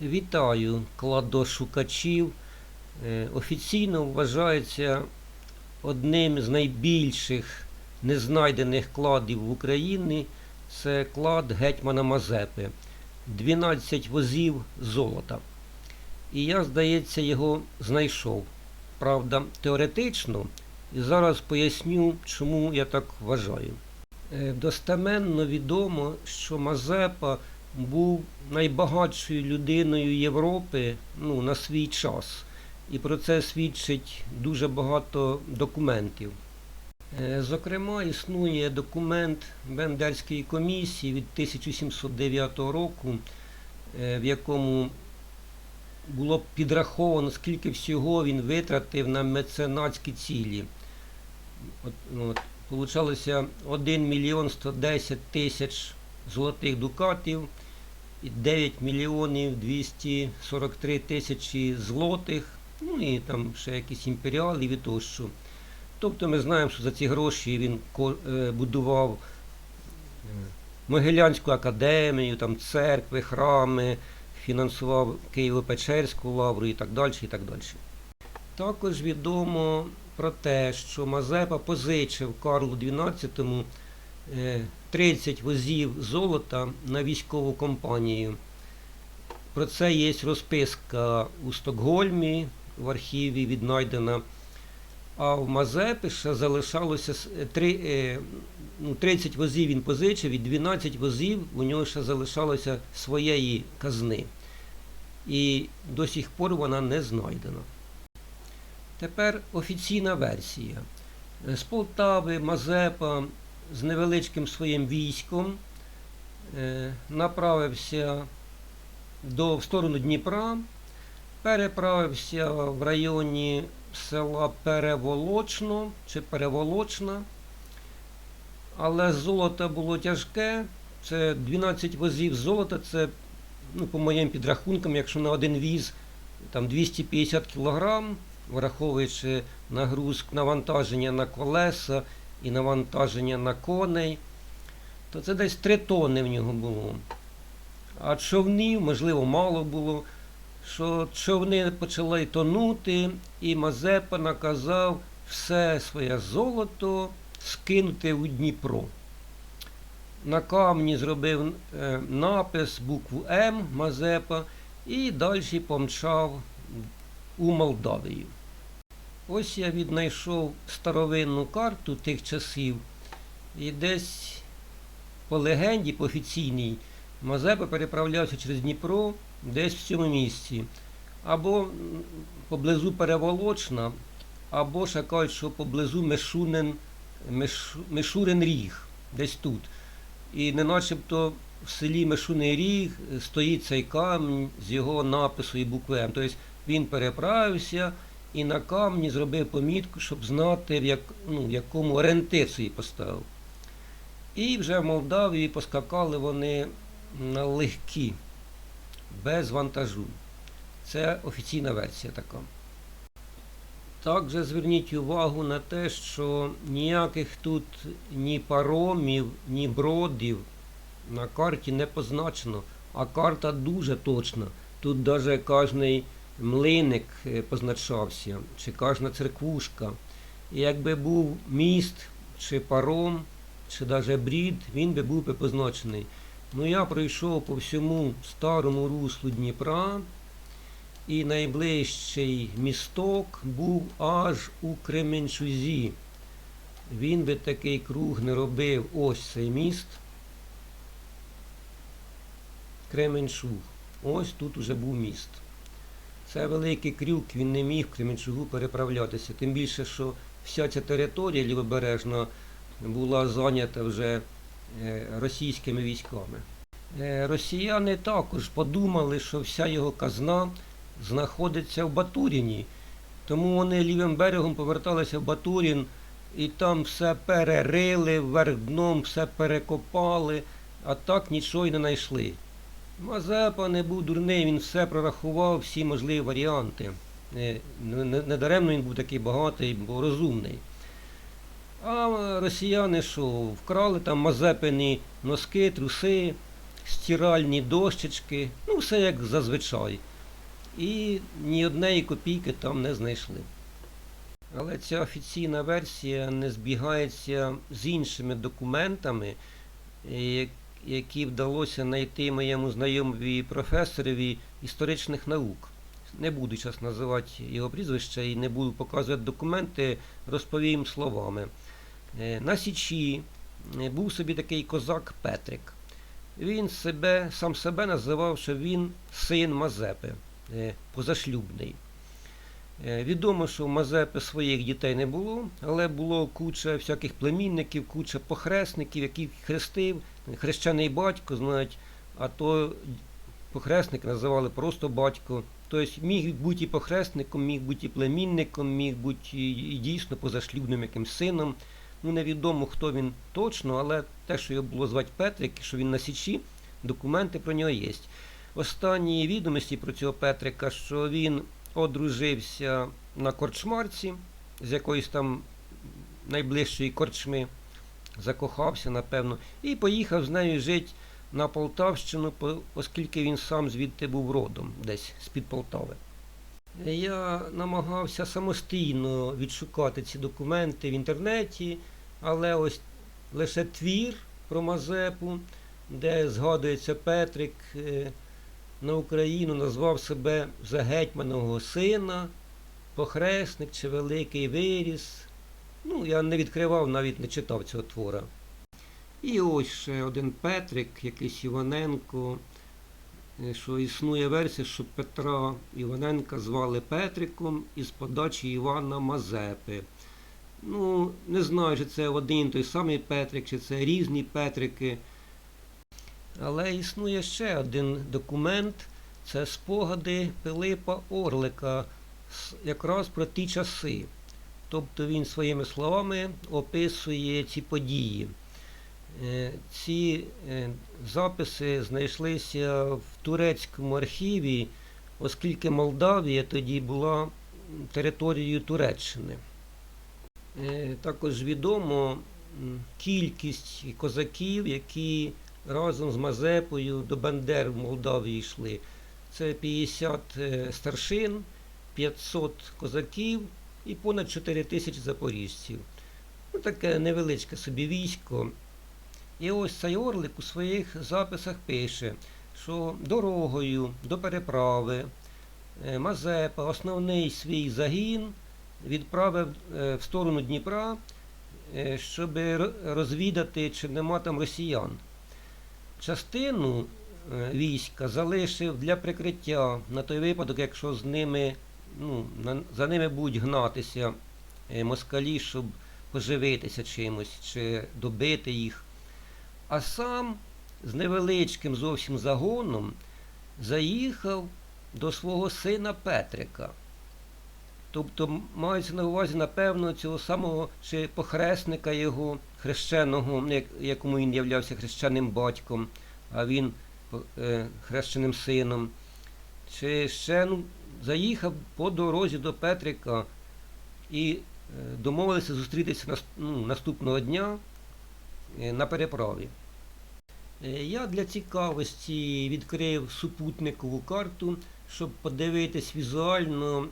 Вітаю кладошукачів. Е, Офіційно вважається одним з найбільших незнайдених кладів в Україні. Це клад гетьмана Мазепи. 12 возів золота. І я, здається, його знайшов. Правда, теоретично. І зараз поясню, чому я так вважаю. Е, Достеменно відомо, що Мазепа був найбагатшою людиною Європи ну, на свій час. І про це свідчить дуже багато документів. Е, Зокрема, існує документ Бендерської комісії від 1709 року, е, в якому було підраховано, скільки всього він витратив на меценатські цілі. Ну, Получалося 1 мільйон 110 тисяч золотих дукатів 9 мільйонів 243 тисячі злотих, ну і там ще якісь імперіали і тощо. Тобто ми знаємо, що за ці гроші він е, будував е, Могилянську академію, там церкви, храми, фінансував Києво-Печерську лавру і так далі. і так далі. Також відомо про те, що Мазепа позичив Карлу XII 30 возів золота на військову компанію. Про це є розписка у Стокгольмі в архіві віднайдена. А в Мазепи ще залишалося с- е, три, е, ну, 30 возів він позичив, і 12 возів у нього ще залишалося своєї казни. І до сих пор вона не знайдена. Тепер офіційна версія. Е, З Полтави Мазепа з невеличким своїм військом е, направився до, в сторону Дніпра, переправився в районі села Переволочно чи Переволочна, але золото було тяжке. Це 12 возів золота, це, ну, по моїм підрахункам, якщо на один віз там 250 кілограм, враховуючи нагруз, навантаження на колеса і навантаження на коней, то це десь 3 тонни в нього було. А човнів, можливо, мало було, що човни почали тонути, і Мазепа наказав все своє золото скинути у Дніпро. На камні зробив е, напис, букву М Мазепа, і далі помчав у Молдавію. Ось я віднайшов старовинну карту тих часів, і десь по легенді, по офіційній, Мазепа переправлявся через Дніпро десь в цьому місці. Або поблизу Переволочна, або ще кажуть, що поблизу Мишунин, Миш, Мишурин Ріг, десь тут. І не начебто в селі Мишуний Ріг стоїть цей камінь з його напису і буквем. Тобто він переправився і на камні зробив помітку, щоб знати, в як, ну, якому орієнтир поставив. І вже в Молдавії поскакали вони на легкі, без вантажу. Це офіційна версія така. Також зверніть увагу на те, що ніяких тут ні паромів, ні бродів на карті не позначено, а карта дуже точна. Тут навіть кожний млиник е, позначався, чи кожна церквушка. І якби був міст, чи паром, чи навіть брід, він би був би позначений. Ну я пройшов по всьому старому руслу Дніпра, і найближчий місток був аж у Кременчузі. Він би такий круг не робив ось цей міст. Кременчуг. Ось тут уже був міст. Це великий крюк, він не міг в Кременчугу переправлятися. Тим більше, що вся ця територія лівобережна була зайнята вже е, російськими військами. Е, Росіяни також подумали, що вся його казна знаходиться в Батуріні. Тому вони лівим берегом поверталися в Батурін і там все перерили, вверх дном, все перекопали, а так нічого й не знайшли. Мазепа не був дурний, він все прорахував, всі можливі варіанти. Е, Не, не, він був такий багатий, бо розумний. А росіяни що, вкрали там Мазепині носки, труси, стиральні дощечки, ну все як зазвичай. І ні однієї копійки там не знайшли. Але ця офіційна версія не збігається з іншими документами, е, які вдалося знайти моєму знайомові професорові історичних наук. Не буду зараз називати його прізвище і не буду показувати документи, розповім словами. Е, На Січі е, був собі такий козак Петрик. Він себе, сам себе називав, що він син Мазепи, е, позашлюбний. Відомо, що у Мазепи своїх дітей не було, але було куча всяких племінників, куча похресників, яких хрестив, хрещений батько, знають, а то похресник називали просто батько. Тобто міг бути і похресником, міг бути і племінником, міг бути і, дійсно позашлюбним якимсь сином. Ну, невідомо, хто він точно, але те, що його було звати Петрик, що він на Січі, документи про нього є. Останні відомості про цього Петрика, що він одружився на корчмарці з якоїсь там найближчої корчми, закохався, напевно, і поїхав з нею жити на Полтавщину, оскільки він сам звідти був родом, десь з-під Полтави. Я намагався самостійно відшукати ці документи в інтернеті, але ось лише твір про Мазепу, де згадується Петрик е, на Україну, назвав себе за гетьманового сина, похресник чи великий виріс. Ну, я не відкривав, навіть не читав цього твора. І ось ще один Петрик, якийсь Іваненко, е, що існує версія, що Петра Іваненка звали Петриком із подачі Івана Мазепи. Ну, не знаю, чи це один той самий Петрик, чи це різні Петрики. Але існує ще один документ це спогади Пилипа Орлика якраз про ті часи. Тобто він своїми словами описує ці події. Е, Ці е, записи знайшлися в турецькому архіві, оскільки Молдавія тоді була територією Туреччини. Е, Також відомо кількість козаків, які разом з Мазепою до Бандер в Молдавії йшли. Це 50 е, старшин, 500 козаків і понад 4 тисячі запоріжців. Ну, таке невеличке собі військо. І ось цей Орлик у своїх записах пише, що дорогою до переправи е, Мазепа основний свій загін відправив е, в сторону Дніпра, е, щоб розвідати, чи нема там росіян. Частину війська залишив для прикриття на той випадок, якщо з ними, ну, за ними будуть гнатися е, москалі, щоб поживитися чимось чи добити їх. А сам з невеличким зовсім загоном заїхав до свого сина Петрика. Тобто мається на увазі, напевно, цього самого чи похресника його хрещеного, якому він являвся хрещеним батьком, а він е, хрещеним сином. Чи ще ну, заїхав по дорозі до Петрика і е, домовилися зустрітися ну, наступного дня е, на переправі. Е, Я для цікавості відкрив супутникову карту, щоб подивитись візуально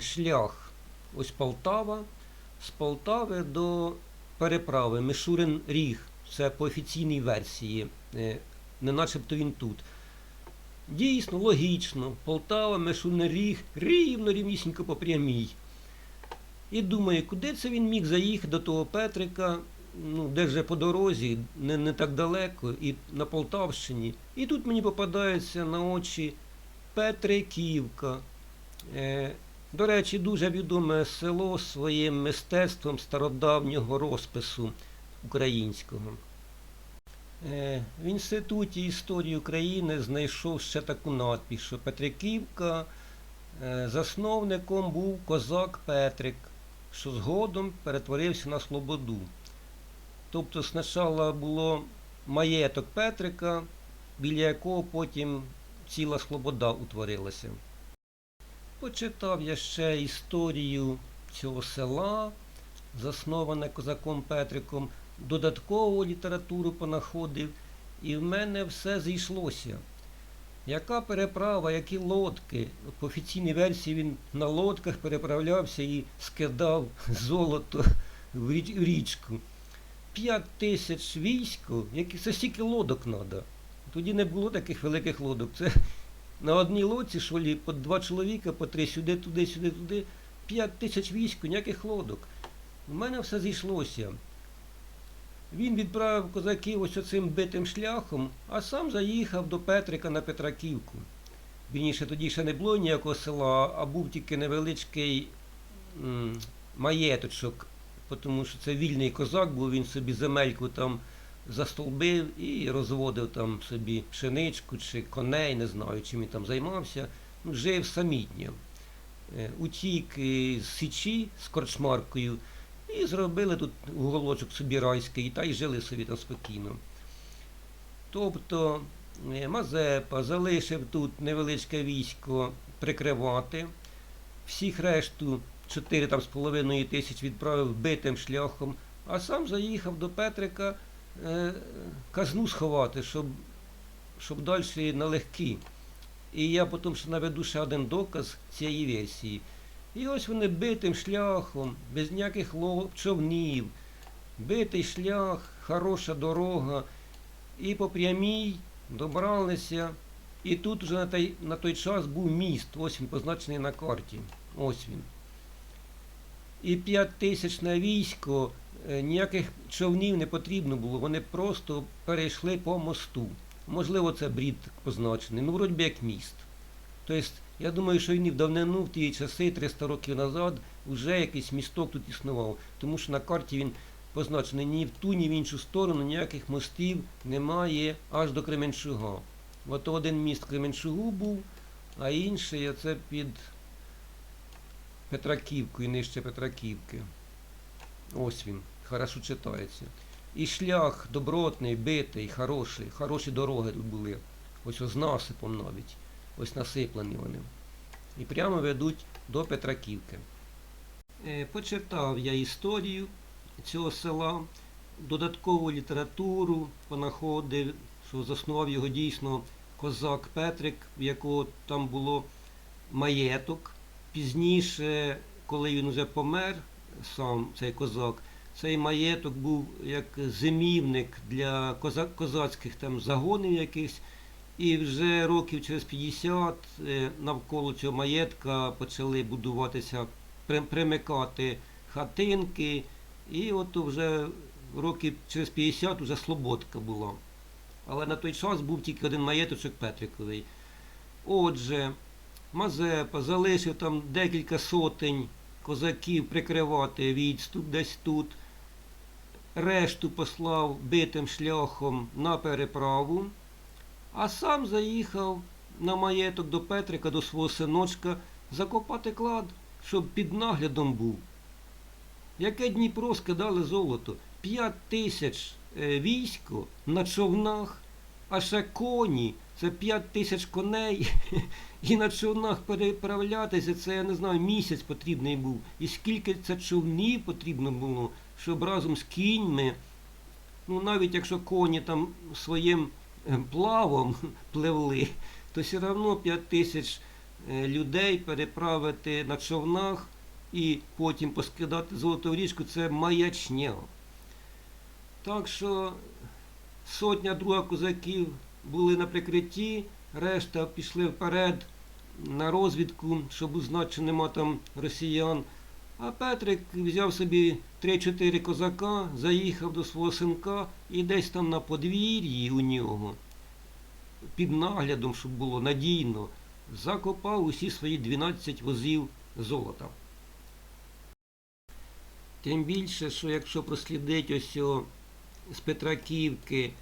шлях. Ось Полтава. З Полтави до переправи Мишурин Ріг. Це по офіційній версії, не начебто він тут. Дійсно, логічно. Полтава, Мишурин Ріг, рівно рівнісінько по прямій. І думаю, куди це він міг заїхати до того Петрика, ну, де вже по дорозі, не, не так далеко, і на Полтавщині. І тут мені попадається на очі Петриківка. Е, до речі, дуже відоме село своїм мистецтвом стародавнього розпису українського. Е, в Інституті історії України знайшов ще таку надпись, що Петриківка е, засновником був козак Петрик, що згодом перетворився на Слободу. Тобто спочатку було маєток Петрика, біля якого потім ціла Слобода утворилася. Почитав я ще історію цього села, засноване козаком Петриком, додаткову літературу понаходив і в мене все зійшлося. Яка переправа, які лодки? По офіційній версії він на лодках переправлявся і скидав золото в річку. П'ять тисяч військо, які це стільки лодок треба. Тоді не було таких великих лодок. Це на одній лодці шолі по два чоловіка, по три сюди, туди, сюди, туди. П'ять тисяч військ, ніяких лодок. У мене все зійшлося. Він відправив козаків ось оцим битим шляхом, а сам заїхав до Петрика на Петраківку. Вірніше, тоді ще не було ніякого села, а був тільки невеличкий м, маєточок, тому що це вільний козак був, він собі земельку там застолбив і розводив там собі пшеничку чи коней, не знаю, чим він там займався. Ну, Жив самітньо. Е, Утік із Січі з корчмаркою і зробили тут уголочок собі райський, та й жили собі там спокійно. Тобто е, Мазепа залишив тут невеличке військо прикривати, всіх решту 4 там, тисяч відправив битим шляхом, а сам заїхав до Петрика е, казну сховати, щоб, щоб далі налегкі. І я потім ще наведу ще один доказ цієї версії. І ось вони битим шляхом, без ніяких човнів, битий шлях, хороша дорога, і по прямій добралися. І тут вже на той, на той час був міст, ось він позначений на карті. Ось він. І п'ять тисяч на військо, е, ніяких човнів не потрібно було, вони просто перейшли по мосту. Можливо, це брід позначений, ну, вроді як міст. Тобто, я думаю, що він і в давнину, в ті часи, 300 років назад, вже якийсь місток тут існував. Тому що на карті він позначений ні в ту, ні в іншу сторону, ніяких мостів немає аж до Кременчуга. От один міст Кременчугу був, а інший це під Петраківкою, нижче Петраківки. Ось він, хорошо читається. І шлях добротний, битий, хороший, хороші дороги тут були. Ось з насипом навіть. Ось насиплені вони. І прямо ведуть до Петраківки. Е, Почитав я історію цього села, додаткову літературу понаходив, що заснував його дійсно козак Петрик, в якого там було маєток. Пізніше, коли він вже помер, сам цей козак, цей маєток був як зимівник для козацьких там загонів якихось. І вже років через 50 е, навколо цього маєтка почали будуватися, примикати хатинки. І от вже років через 50 вже Слободка була. Але на той час був тільки один маєточок Петриковий. Отже, Мазепа залишив там декілька сотень козаків прикривати відступ десь тут. Решту послав битим шляхом на переправу, а сам заїхав на маєток до Петрика, до свого синочка, закопати клад, щоб під наглядом був. Яке Дніпро скидали золото? П'ять тисяч е, військо на човнах, а ще коні, це п'ять тисяч коней. І на човнах переправлятися, це я не знаю, місяць потрібний був. І скільки це човнів потрібно було, щоб разом з кіньми, ну навіть якщо коні там своїм плавом пливли, то все одно 5 тисяч е, людей переправити на човнах і потім поскидати золото в річку це маячня. Так що сотня друга козаків були на прикритті, решта пішли вперед на розвідку, щоб узнати, чи нема там росіян. А Петрик взяв собі 3-4 козака, заїхав до свого синка і десь там на подвір'ї у нього, під наглядом, щоб було надійно, закопав усі свої 12 возів золота. Тим більше, що якщо прослідить ось з Петраківки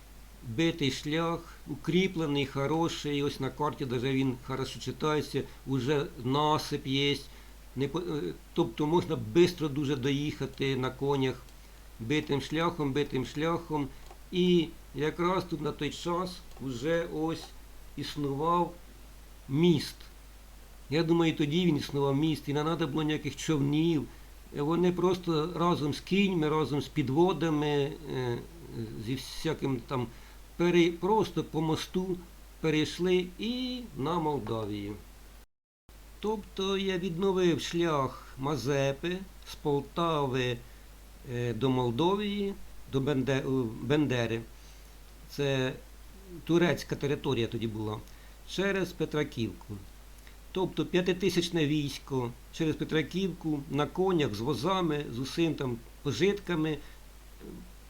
битий шлях, укріплений, хороший, ось на карті даже він хорошо читається, уже насип є. Е, тобто можна швидко дуже доїхати на конях битим шляхом, битим шляхом. І якраз тут на той час вже ось існував міст. Я думаю, тоді він існував міст, і не треба було ніяких човнів. Е, Вони просто разом з кіньми, разом з підводами, е, зі всяким там пере, просто по мосту перейшли і на Молдавію. Тобто я відновив шлях Мазепи з Полтави е, до Молдовії, до Бендери. Це турецька територія тоді була, через Петраківку. Тобто п'ятитисячне військо через Петраківку на конях з возами, з усім там пожитками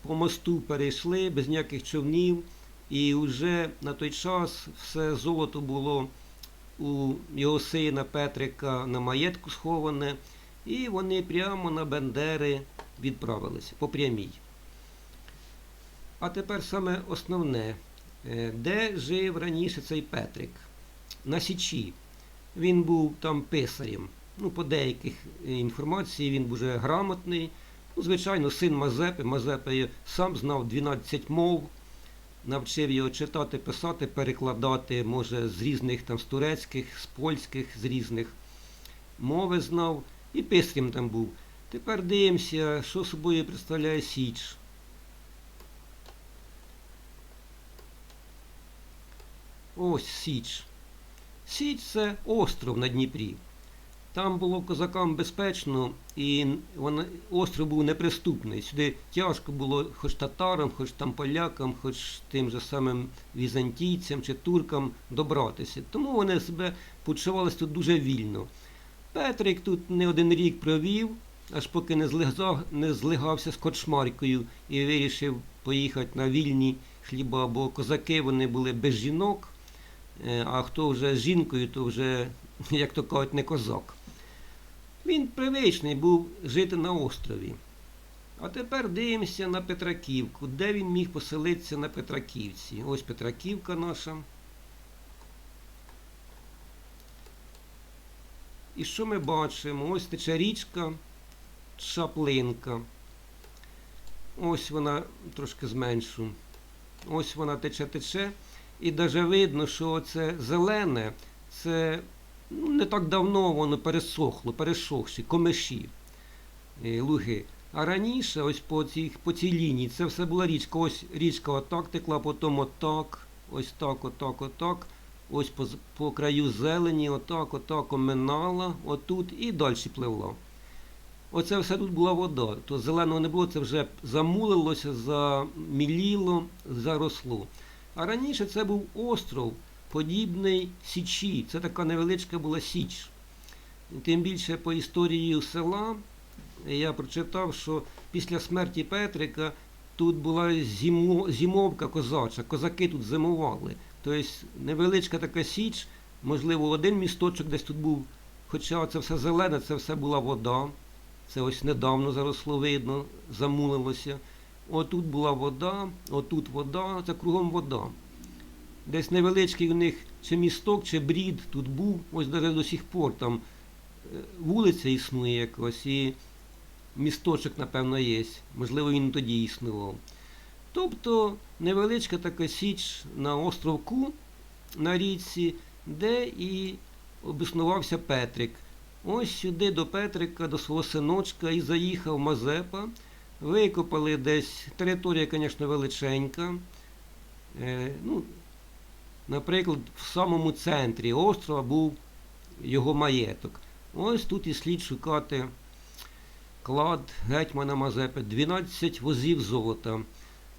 по мосту перейшли без ніяких човнів. І вже на той час все золото було у його сина Петрика на маєтку сховане, і вони прямо на Бендери відправилися по прямій. А тепер саме основне, Е, де жив раніше цей Петрик? На Січі. Він був там писарем. Ну, по деяких е, інформації він був вже грамотний. Ну, звичайно, син Мазепи. Мазепа сам знав 12 мов, навчив його читати, писати, перекладати, може, з різних там з турецьких, з польських, з різних мови знав. І писарем там був. Тепер дивимося, що собою представляє Січ. Ось Січ. Січ це остров на Дніпрі. Там було козакам безпечно, і вона, остров був неприступний. Сюди тяжко було хоч татарам, хоч там полякам, хоч тим же самим візантійцям чи туркам добратися. Тому вони себе почувалися тут дуже вільно. Петрик тут не один рік провів, аж поки не, злигав, не злигався з кочмаркою і вирішив поїхати на вільні хліба, бо козаки вони були без жінок. Е, А хто вже з жінкою, то вже, як то кажуть, не козак. Він привичний був жити на острові. А тепер дивимося на Петраківку. Де він міг поселитися на Петраківці? Ось Петраківка наша. І що ми бачимо? Ось тече річка Чаплинка. Ось вона трошки зменшу. Ось вона тече-тече. І навіть видно, що це зелене, це ну, не так давно воно пересохло, пересохші, комиші, е, луги. А раніше, ось по цій, по цій лінії, це все була річка. Ось річка отак текла, потім отак, ось так, отак, отак. Ось по, по краю зелені, отак, отак оминала, отут і далі пливла. Оце все тут була вода. То зеленого не було, це вже замулилося, заміліло, заросло. А раніше це був остров, подібний Січі. Це така невеличка була Січ. Тим більше по історії села я прочитав, що після смерті Петрика тут була зимо, зимовка козача. Козаки тут зимували. Тобто невеличка така Січ, можливо, один місточок десь тут був. Хоча це все зелене, це все була вода. Це ось недавно заросло видно, замулилося. Отут була вода, отут вода, це кругом вода. Десь невеличкий у них чи місток, чи брід тут був, ось навіть до сих пор там е, вулиця існує якось, і місточок, напевно, є. Можливо, він тоді існував. Тобто невеличка така січ на островку на річці, де і обіснувався Петрик. Ось сюди до Петрика, до свого синочка, і заїхав Мазепа. Викопали десь. Територія, звісно, величенька. Е, ну, наприклад, в самому центрі острова був його маєток. Ось тут і слід шукати клад гетьмана Мазепи. 12 возів золота.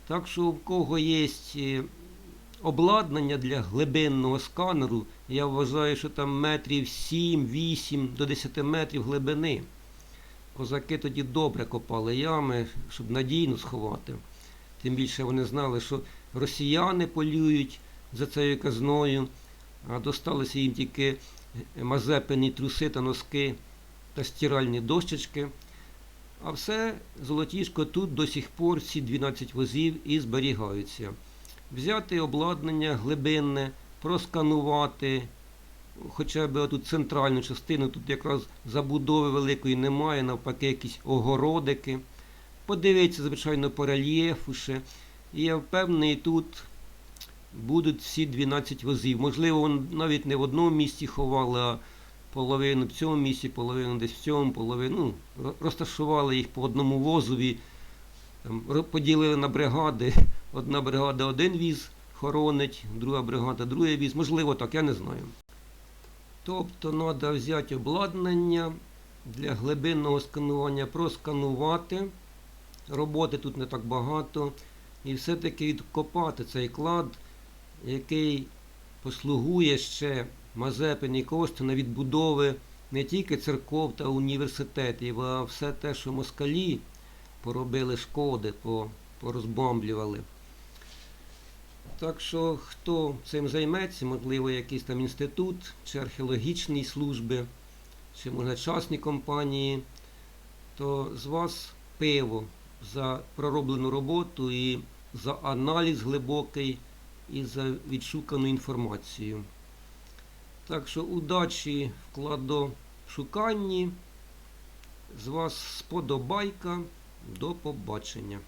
Так що, в кого є е, обладнання для глибинного сканеру, я вважаю, що там метрів 7-8 до 10 метрів глибини. Козаки тоді добре копали ями, щоб надійно сховати. Тим більше вони знали, що росіяни полюють за цією казною, а досталися їм тільки мазепині труси та носки та стиральні дощечки. А все золотішко тут до сих пор ці 12 возів і зберігаються. Взяти обладнання глибинне, просканувати, хоча б отут центральну частину, тут якраз забудови великої немає, навпаки, якісь огородики. Подивитися, звичайно, по рельєфу ще. І я впевнений, тут будуть всі 12 возів. Можливо, навіть не в одному місці ховали, а половину в цьому місці, половину десь в цьому, половину. Ну, розташували їх по одному возові, там, поділили на бригади. Одна бригада один віз хоронить, друга бригада, другий віз. Можливо, так, я не знаю. Тобто треба взяти обладнання для глибинного сканування, просканувати. Роботи тут не так багато. І все-таки відкопати цей клад, який послугує ще Мазепині кошти на відбудови не тільки церков та університетів, а все те, що москалі поробили шкоди, порозбомблювали. Так що, хто цим займеться, можливо, якийсь там інститут чи археологічні служби, чи може частні компанії, то з вас пиво за пророблену роботу і за аналіз глибокий і за відшукану інформацію. Так що удачі в кладошуканні. З вас сподобайка. До побачення.